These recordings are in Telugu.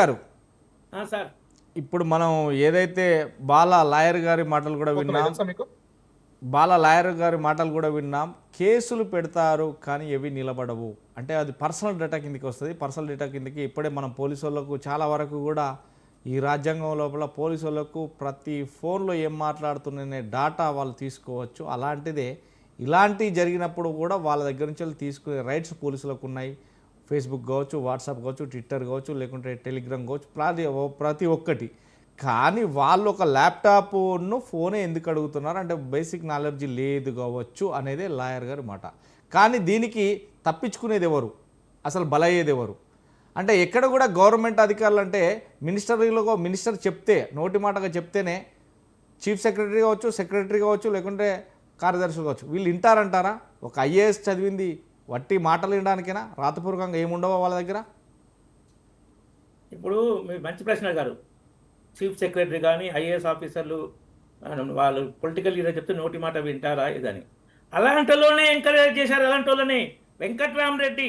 గారు సార్. ఇప్పుడు మనం ఏదైతే బాల లాయర్ గారి మాటలు కూడా విన్నాం బాల లాయర్ గారి మాటలు కూడా విన్నాం. కేసులు పెడతారు కానీ ఏవి నిలబడవు. అంటే అది పర్సనల్ డేటా కిందకి వస్తుంది. పర్సనల్ డేటా కిందకి ఇప్పుడే మనం పోలీసు వాళ్ళకు చాలా వరకు కూడా ఈ రాజ్యాంగం లోపల పోలీసు వాళ్ళకు ప్రతి ఫోన్లో ఏం మాట్లాడుతున్ననే డాటా వాళ్ళు తీసుకోవచ్చు. అలాంటిదే ఇలాంటివి జరిగినప్పుడు కూడా వాళ్ళ దగ్గర నుంచి వాళ్ళు తీసుకునే రైట్స్ పోలీసులకు ఉన్నాయి. ఫేస్బుక్ కావచ్చు వాట్సాప్ కావచ్చు ట్విట్టర్ కావచ్చు లేకుంటే టెలిగ్రామ్ కావచ్చు ప్రతి ప్రతి ఒక్కటి. కానీ వాళ్ళు ఒక ల్యాప్టాప్ను ఫోనే ఎందుకు అడుగుతున్నారు? అంటే బేసిక్ నాలెడ్జ్ లేదు కావచ్చు అనేదే లాయర్ గారి మాట. కానీ దీనికి తప్పించుకునేది ఎవరు? అసలు బలయ్యేది ఎవరు? అంటే ఎక్కడ కూడా గవర్నమెంట్ అధికారులు అంటే మినిస్టర్లో మినిస్టర్ చెప్తే నోటి మాటగా చెప్తేనే చీఫ్ సెక్రటరీ కావచ్చు సెక్రటరీ కావచ్చు లేకుంటే కార్యదర్శులు కావచ్చు వీళ్ళు వింటారంటారా? ఒక ఐఏఎస్ చదివింది వట్టి మాటలు వినడానికైనా? రాతపూర్వకంగా ఏముండవో వాళ్ళ దగ్గర? ఇప్పుడు మీరు మంచి ప్రశ్న గారు చీఫ్ సెక్రటరీ కానీ ఐఏఎస్ ఆఫీసర్లు వాళ్ళు పొలిటికల్ లీడర్ చెప్తే నోటి మాట వింటారా ఇదని అలాంటిలోనే ఎంకరేజ్ చేశారు అలాంటి వాళ్ళని వెంకట్రామరెడ్డి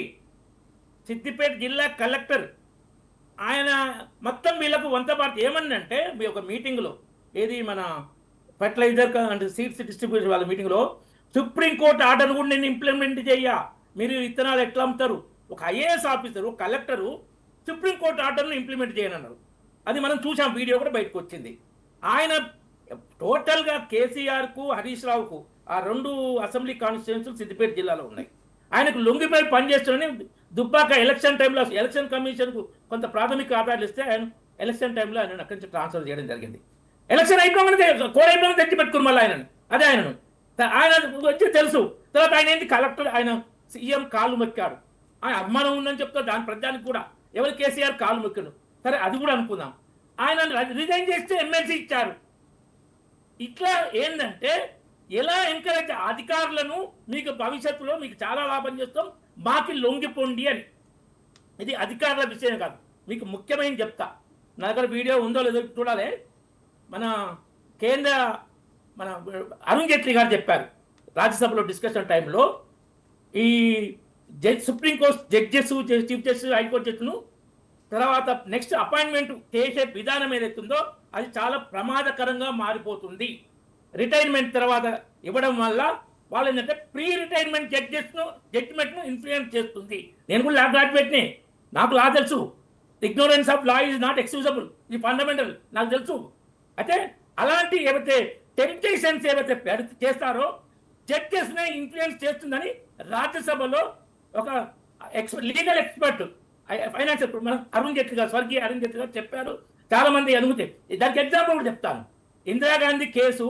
సిద్దిపేట జిల్లా కలెక్టర్. ఆయన మొత్తం వీళ్ళకు వంత భారత్ ఏమన్నంటే మీ ఒక మీటింగ్లో ఏది మన ఫర్టిలైజర్ అంటే సీడ్స్ డిస్ట్రిబ్యూషన్ వాళ్ళ మీటింగ్లో సుప్రీంకోర్టు ఆర్డర్ కూడా నేను ఇంప్లిమెంట్ చేయ మీరు విత్తనాలు ఎట్లా అమ్ముతారు? ఒక ఐఏఎస్ ఆఫీసర్ ఒక కలెక్టరు సుప్రీంకోర్టు ఆర్డర్ను ఇంప్లిమెంట్ చేయనన్నారు అది మనం చూసాం వీడియో కూడా బయటకు వచ్చింది. ఆయన టోటల్గా కేసీఆర్కు హరీష్ రావుకు ఆ రెండు అసెంబ్లీ కాన్స్టిట్యున్సీలు సిద్దిపేట జిల్లాలో ఉన్నాయి. ఆయనకు లొంగిపై పనిచేస్తున్నాడని దుబ్బాక ఎలక్షన్ టైంలో ఎలక్షన్ కమిషన్కు కొంత ప్రాథమిక ఆధారాలు ఇస్తే ఆయన ఎలక్షన్ టైంలో ఆయన అక్కడి నుంచి ట్రాన్స్ఫర్ చేయడం జరిగింది. ఎలక్షన్ అయిపోగానే కోడ్ తెచ్చి పెట్టుకుని మళ్ళీ ఆయనను. అదే ఆయనను. ఆయన వచ్చి తెలుసు. తర్వాత ఆయన ఏంటి కలెక్టర్ ఆయన సీఎం కాళ్ళు మొక్కాడు ఆయన అభిమానం ఉందని చెప్తా దాని ప్రజానికి కూడా. ఎవరు కేసీఆర్ కాళ్ళు మొక్కాడు సరే అది కూడా అనుకుందాం. ఆయన రిజైన్ చేస్తే ఎమ్మెల్సీ ఇచ్చారు. ఇట్లా ఏంటంటే ఎలా ఎంకరేజ్ అధికారులను మీకు భవిష్యత్తులో మీకు చాలా లాభం చేస్తాం మాకి లొంగిపోండి అని. ఇది అధికారుల విషయం కాదు. మీకు ముఖ్యమైన చెప్తా. నా దగ్గర వీడియో ఉందో లేదో చూడాలి. మన కేంద్ర మన అరుణ్ జైట్లీ గారు చెప్పారు. రాజ్యసభలో డిస్కషన్ టైంలో ఈ judge supreme court judges chief justice high court జడ్జిను తర్వాత నెక్స్ట్ అపాయింట్మెంట్ చేసే విధానం ఏదైతుందో అది చాలా ప్రమాదకరంగా మారిపోతుంది. రిటైర్మెంట్ తర్వాత ఇవ్వడం వల్ల వాళ్ళు ఏంటంటే ప్రీ రిటైర్మెంట్ జడ్జెస్ను జడ్జిమెంట్ను ఇన్ఫ్లుయెన్స్ చేస్తుంది. నేను కూడా లా గ్రాడ్యుయేట్ని. నాకు లా తెలుసు. Ignorance of law is not excusable. ఈ ఫండమెంటల్ నాకు తెలుసు. అయితే అలాంటి ఏవైతే టెంప్టేషన్స్ ఏవైతే చేస్తారో జడ్జెస్నే ఇన్ఫ్లుయెన్స్ చేస్తుందని రాజ్యసభలో ఒక ఎక్స్ లీగల్ ఎక్స్పర్ట్ ఫైనాన్షియల్ మన అరుణ్ జైట్లీ గారు స్వర్గీయ అరుణ్ జైట్లీ గారు చెప్పారు. చాలా మంది అనుమతి దానికి ఎగ్జాంపుల్ కూడా చెప్తాను. Indira Gandhi case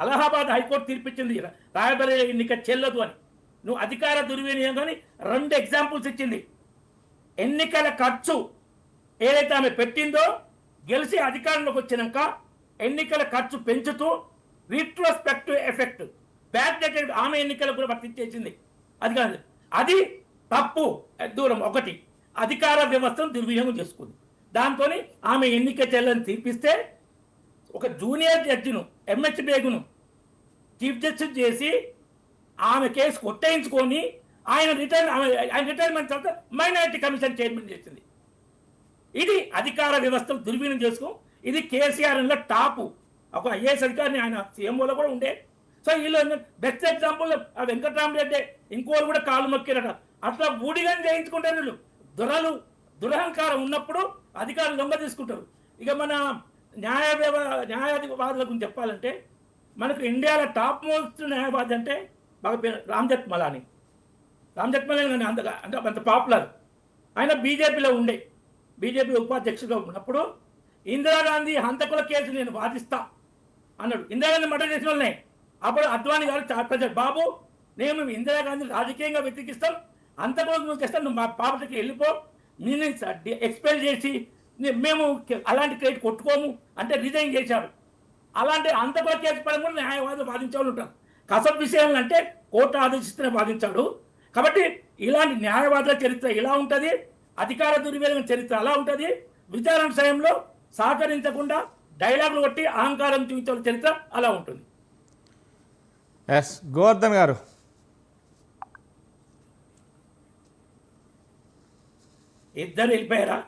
Allahabad high court తీర్పిచ్చింది. రాయబరి ఎన్నిక చెల్లదు అని. నువ్వు అధికార దుర్వినియోగం అని రెండు ఎగ్జాంపుల్స్ ఇచ్చింది. ఎన్నికల ఖర్చు ఏదైతే ఆమె పెట్టిందో గెలిచి అధికారంలోకి వచ్చినాక ఎన్నికల ఖర్చు పెంచుతూ రిట్రోస్పెక్టివ్ ఎఫెక్ట్ బ్యాక్డేటెడ్ ఆమె ఎన్నికలకు కూడా వర్తించేసింది అది కాదు. అది తప్పు దూరం ఒకటి. అధికార వ్యవస్థను దుర్వినియోగం చేసుకుంది. దాంతో ఆమె ఎన్నిక చెల్లని తీర్పిస్తే ఒక జూనియర్ జడ్జిను ఎంహెచ్ బేగును చీఫ్ జస్టిస్ చేసి ఆమె కేసు కొట్టేయించుకొని ఆయన రిటైర్ ఆమె ఆయన రిటైర్మెంట్ తర్వాత మైనారిటీ కమిషన్ చైర్మన్ చేసింది. ఇది అధికార వ్యవస్థను దుర్వినియోగం చేసుకో ఇది కేసీఆర్ టాపు. ఒక ఐఏఎస్ అధికారిని ఆయన సీఎంఓలో కూడా ఉండే సో వీళ్ళు బెస్ట్ ఎగ్జాంపుల్ ఆ వెంకటరామరెడ్డి ఇంకోరు కూడా కాలు మొక్కిరట అట్లా ఊడిగా చేయించుకుంటారు వీళ్ళు. దురలు దురహంకారం ఉన్నప్పుడు అధికారులు దొంగ తీసుకుంటారు. ఇక మన న్యాయ న్యాయాధివాదులకు న్యాయాధివాదుల గురించి చెప్పాలంటే మనకు ఇండియాలో టాప్ మోస్ట్ న్యాయవాది అంటే బాగా పేరు రామ్ జత్మలాని. రామ్ జెత్మలాని అంతగా అంటే అంత పాపులర్ ఆయన బీజేపీలో ఉండే. బీజేపీ ఉపాధ్యక్షుడిగా ఉన్నప్పుడు ఇందిరాగాంధీ హంతకుల కేసు నేను వాదిస్తా అన్నాడు. ఇందిరాగాంధీ మర్డర్ చేసిన వాళ్ళనే. అప్పుడు అద్వానీ గారు చాలా ప్రజలు బాబు నేను ఇందిరాగాంధీ రాజకీయంగా వ్యతిరేకిస్తాం అంతకులకు నువ్వు చేస్తాను నువ్వు మా పాపకి వెళ్ళిపో. నేను ఎక్స్పెల్ చేసి మేము అలాంటి క్రెడిట్ కొట్టుకోము. అంటే రిజైన్ చేశారు. అలాంటి అంతకుల కేసు పరంగా కూడా న్యాయవాదులు వాదించే ఉంటారు. కసబ్ విషయాలు అంటే కోర్టు ఆదేశిస్తూనే వాదించాడు. కాబట్టి ఇలాంటి న్యాయవాదుల చరిత్ర ఇలా ఉంటుంది. అధికార దుర్వినియోగం చరిత్ర అలా ఉంటుంది. విచారణ సమయంలో సహకరించకుండా డైలాగులు కొట్టి అహంకారం చూపించే చరిత్ర అలా ఉంటుంది. ఎస్ గోవర్ధన్ గారు. ఇద్దరు వెళ్ళిపోయారా?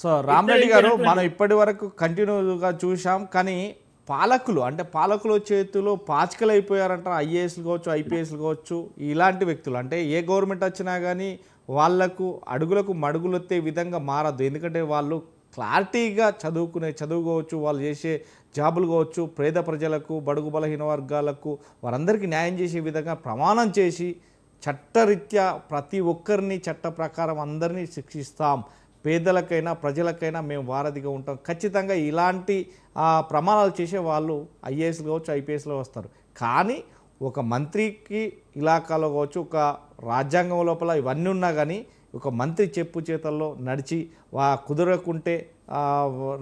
సో రామరెడ్డి గారు మనం ఇప్పటి వరకు కంటిన్యూగా చూసాం కానీ పాలకులు అంటే పాలకుల చేతిలో పాచికలు అయిపోయారంట ఐఏఎస్లు కావచ్చు ఐపీఎస్లు కావచ్చు ఇలాంటి వ్యక్తులు. అంటే ఏ గవర్నమెంట్ వచ్చినా కానీ వాళ్ళకు అడుగులకు మడుగులు ఎత్తే విధంగా మారద్దు. ఎందుకంటే వాళ్ళు క్లారిటీగా చదువుకునే చదువు కావచ్చు వాళ్ళు చేసే జాబులు కావచ్చు పేద ప్రజలకు బడుగు బలహీన వర్గాలకు వారందరికీ న్యాయం చేసే విధంగా ప్రమాణం చేసి చట్టరీత్యా ప్రతి ఒక్కరిని చట్ట ప్రకారం అందరినీ శిక్షిస్తాం. పేదలకైనా ప్రజలకైనా మేము వారధిగా ఉంటాం. ఖచ్చితంగా ఇలాంటి ప్రమాణాలు చేసే వాళ్ళు ఐఏఎస్లు కావచ్చు ఐపీఎస్లో వస్తారు. కానీ ఒక మంత్రికి ఇలాకాలో కావచ్చు ఒక రాజ్యాంగం లోపల ఇవన్నీ ఉన్నా కానీ ఒక మంత్రి చెప్పు చేతల్లో నడిచి వా కుదరకుంటే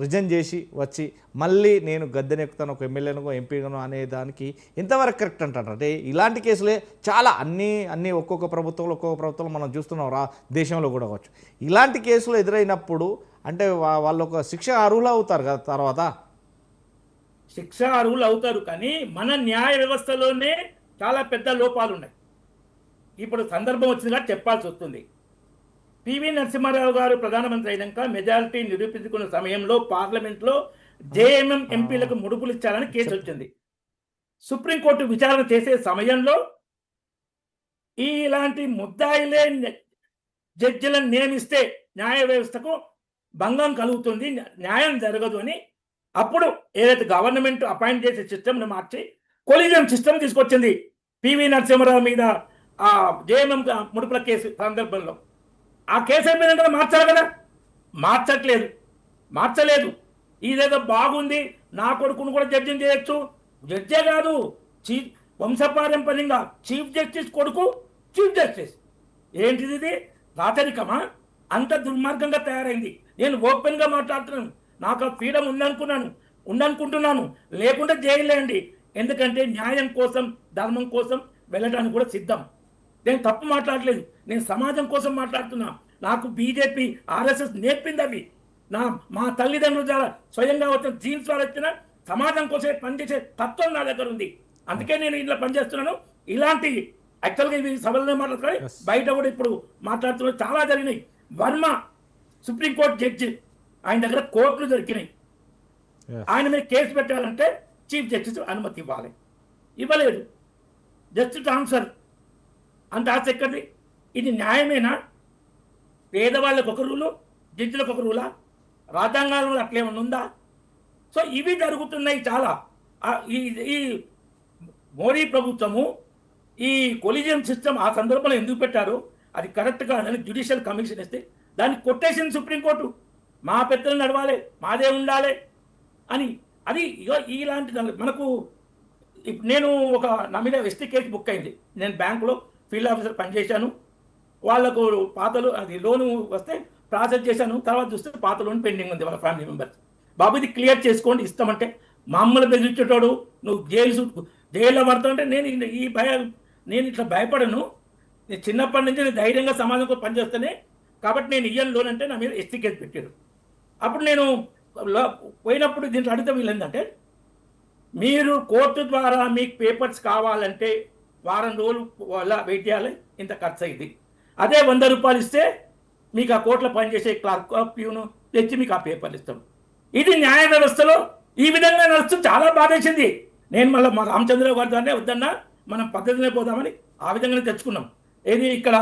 రిజైన్ చేసి వచ్చి మళ్ళీ నేను గద్దెనెక్కుతాను ఒక ఎమ్మెల్యేను ఎంపీగాను అనే దానికి ఎంతవరకు కరెక్ట్ అంటారు. అంటే ఇలాంటి కేసులే చాలా అన్ని అన్ని ఒక్కొక్క ప్రభుత్వంలో ఒక్కొక్క ప్రభుత్వంలో మనం చూస్తున్నాం రా దేశంలో కూడా కావచ్చు. ఇలాంటి కేసులు ఎదురైనప్పుడు అంటే వాళ్ళు ఒక శిక్ష అర్హులు అవుతారు కదా తర్వాత? శిక్ష అర్హులు అవుతారు కానీ మన న్యాయ వ్యవస్థలోనే చాలా పెద్ద లోపాలు ఉన్నాయి ఇప్పుడు సందర్భం వచ్చిందిగా చెప్పాల్సి వస్తుంది. పివి నరసింహారావు గారు ప్రధానమంత్రి అయినాక మెజారిటీ నిరూపించుకున్న సమయంలో పార్లమెంట్లో జేఎంఎం ఎంపీలకు ముడుపులు ఇచ్చారని కేసు వచ్చింది. సుప్రీంకోర్టు విచారణ చేసే సమయంలో ఈ ఇలాంటి ముద్దాయిలే జడ్జిలను నియమిస్తే న్యాయ వ్యవస్థకు భంగం కలుగుతుంది న్యాయం జరగదు అని అప్పుడు ఏదైతే గవర్నమెంట్ అపాయింట్ చేసే సిస్టమ్ను మార్చి కొలిజన్ సిస్టమ్ తీసుకొచ్చింది పివి నరసింహారావు మీద ఆ జేఎంఎం ముడుపుల కేసు సందర్భంలో. ఆ కేసు మీద మార్చాలి కదా? మార్చట్లేదు. మార్చలేదు. ఇదేదో బాగుంది. నా కొడుకును కూడా జడ్జిని చేయొచ్చు. జడ్జే కాదు. చీఫ్ వంశపారంపర్యంగా చీఫ్ జస్టిస్ కొడుకు చీఫ్ జస్టిస్. ఏంటిది ఇది? రాచరికమా? అంత దుర్మార్గంగా తయారైంది. నేను ఓపెన్గా మాట్లాడుతున్నాను. నాకు ఆ ఫ్రీడమ్ ఉందనుకున్నాను. ఉందనుకుంటున్నాను. లేకుండా చేయలేండి ఎందుకంటే న్యాయం కోసం ధర్మం కోసం వెళ్ళడానికి కూడా సిద్ధం. నేను తప్పు మాట్లాడలేదు. నేను సమాజం కోసం మాట్లాడుతున్నా. నాకు బీజేపీ ఆర్ఎస్ఎస్ నేర్పింది అవి నా మా తల్లిదండ్రుల ద్వారా స్వయంగా వచ్చిన జీన్స్ ద్వారా వచ్చిన సమాజం కోసం పనిచేసే తత్వం నా దగ్గర ఉంది. అందుకే నేను ఇలా పనిచేస్తున్నాను. ఇలాంటి యాక్చువల్గా ఇవి సభలో మాట్లాడుతున్నాయి. బయట కూడా ఇప్పుడు మాట్లాడుతున్న చాలా జరిగినాయి. వర్మ సుప్రీంకోర్టు జడ్జి ఆయన దగ్గర కోర్టులు దొరికినాయి. ఆయన మీద కేసు పెట్టాలంటే చీఫ్ జస్టిస్ అనుమతి ఇవ్వాలి. ఇవ్వలేదు. జస్ట్ ట్రాన్స్ఫర్ అంత ఆశ ఎక్కడిది? ఇది న్యాయమేనా? పేదవాళ్ళకు ఒక రూలు జడ్జిలకు ఒక రూలా? రాజ్యాంగాలు అట్లేమన్నా ఉందా? సో ఇవి జరుగుతున్నాయి చాలా. ఈ ఈ మోడీ ప్రభుత్వము ఈ కొలిజియం సిస్టమ్ ఆ సందర్భంలో ఎందుకు పెట్టారు? అది కరెక్ట్ కాదని జ్యుడిషియల్ కమిషన్ ఇస్తే దాన్ని కొట్టేసింది సుప్రీంకోర్టు. మా పెద్దలు నడవాలి మాదే ఉండాలి అని. అది ఇగో ఇలాంటి దాని- మనకు ఇప్- నేను ఒక నా మీద ఎస్టీ కేసు బుక్ అయింది. నేను బ్యాంకులో ఫీల్డ్ ఆఫీసర్ పనిచేశాను. వాళ్ళకు పాతలు అది లోను వస్తే ప్రాసెస్ చేశాను. తర్వాత చూస్తే పాత లోన్ పెండింగ్ ఉంది వాళ్ళ ఫ్యామిలీ మెంబర్స్. బాబు ఇది క్లియర్ చేసుకోండి. ఇస్తామంటే మామూలు బెదిరించేటోడు నువ్వు జైలు జైల్లో పడుతుంటే నేను ఈ- భయం భయ నేను ఇట్లా భయపడను. నేను చిన్నప్పటి నుంచి నేను ధైర్యంగా సమాజం కోసం పనిచేస్తానే కాబట్టి నేను ఇయ్యను లోన్ అంటే నా మీద ఎస్టీ కేసు పెట్టారు అప్పుడు నేను పోయినప్పుడు దీంట్లో అడిగితే వీళ్ళు ఏంటంటే మీరు కోర్టు ద్వారా మీకు పేపర్స్ కావాలంటే వారం రోజులు వల్ల వెయిట్ చేయాలి ఇంత ఖర్చు అయింది అదే వంద రూపాయలు ఇస్తే మీకు ఆ కోట్ల పనిచేసే క్లర్క్ ప్యూను తెచ్చి మీకు ఆ పేపర్లు ఇస్తాం. ఇది న్యాయ వ్యవస్థలో ఈ విధంగా నడుస్తూ చాలా బాధేసింది. నేను మళ్ళీ మా రామచంద్రరావు గారి దాన్నే వద్దన్నా మనం పద్ధతినే పోదామని ఆ విధంగానే తెచ్చుకున్నాం. ఏది ఇక్కడ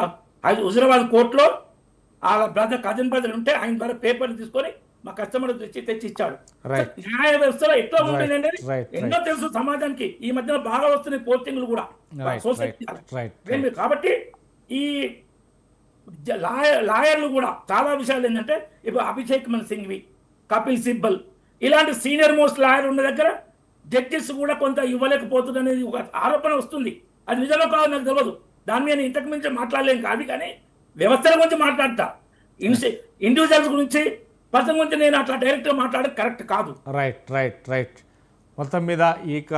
అది హుజరాబాద్ కోర్టులో ఆ బ్రదర్ కజిన్ బ్రదర్ ఉంటే ఆయన ద్వారా పేపర్లు తీసుకొని మా కస్టమర్ తెచ్చి తెచ్చి ఇచ్చాడు. న్యాయ వ్యవస్థలో ఎట్లా Right, ఉంటుంది అనేది right, ఎన్నో తెలుసు సమాజానికి. ఈ మధ్యన బాగా వస్తున్నాయి పోస్టింగ్లు కూడా. సొసైటీ ఏంటి? కాబట్టి ఈ లాయర్లు కూడా చాలా విషయాలు ఏంటంటే ఇప్పుడు అభిషేక్ మన్ సింఘ్వి కపిల్ సిబ్బల్ ఇలాంటి సీనియర్ మోస్ట్ లాయర్ ఉన్న దగ్గర జడ్జిస్ కూడా కొంత ఇవ్వలేకపోతుంది అనేది ఒక ఆరోపణ వస్తుంది. అది నిజమో కాదు నాకు తెలియదు దాని మీద ఇంతకు మించి మాట్లాడలేం కాదు కానీ వ్యవస్థల గురించి మాట్లాడతా. ఇన్సి ఇండివిజువల్స్ గురించి పర్సన్ గురించి నేను అట్లా డైరెక్ట్గా మాట్లాడేది కరెక్ట్ కాదు. రైట్ రైట్ రైట్ మొత్తం మీద ఈ క-